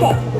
给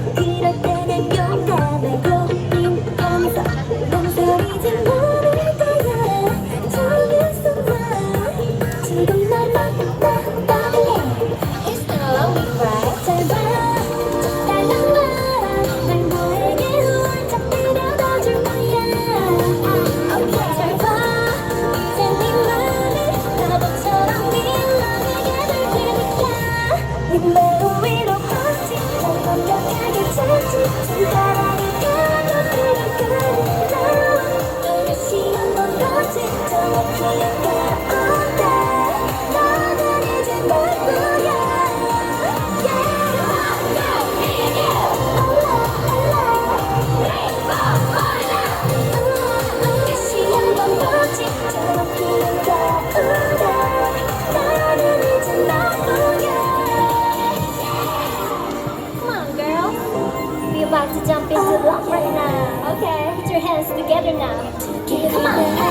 about to jump into the love right now. Okay, put your hands together now. Come on.